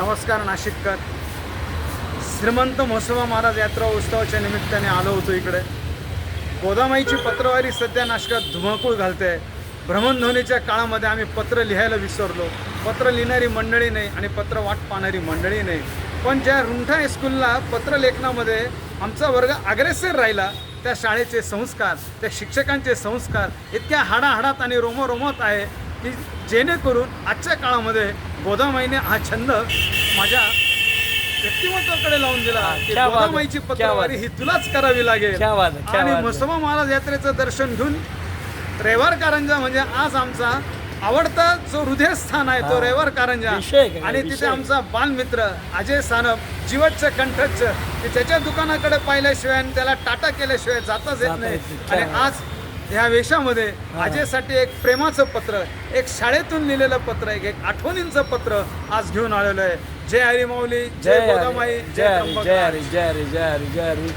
नमस्कार नाशिककर. श्रीमंत म्हसोबा महाराज यात्रा उत्सवाच्या निमित्ताने आलो होतो इकडे. गोदामाईची पत्रवारी सध्या नाशकात धुमाकूळ घालते. भ्रमणध्वनीच्या काळामध्ये आम्ही पत्र लिहायला विसरलो. पत्र लिहिणारी मंडळी नाही आणि पत्र वाट पाहणारी मंडळी नाही. पण ज्या रुंठा हायस्कूलला पत्र लेखनामध्ये आमचा वर्ग अग्रेसर राहिला त्या शाळेचे संस्कार त्या शिक्षकांचे संस्कार इतक्या हाडाहाडात आणि रोमोरोमत आहे. की जेणेकरून आजच्या काळामध्ये गोदामाईने हा छंद माझ्या व्यक्तिमत्वाकडे लावून दिला गोदामाईची पत्रवारी. ही तुलाच करावी लागेल आणि. म्हसोबा महाराज यात्रेचं दर्शन घेऊन रेवार कारंजा म्हणजे आज आमचा आवडता जो हृदयस्थान आहे तो. रेवार कारंजा आणि. तिथे आमचा बालमित्र अजय सानप जीवच कंठच त्याच्या दुकानाकडे पाहिल्याशिवाय आणि त्याला टाटा केल्याशिवाय जाताच येत नाही. आणि आज ह्या वेशामध्ये. अजयसाठी एक प्रेमाचं पत्र एक शाळेतून लिहिलेलं पत्र एक एक आठवणींचं पत्र आज घेऊन आलेलं आहे. जय हरी माऊली जय गोदामाई जय जय हरी जय हरी जय हरी जय हरी.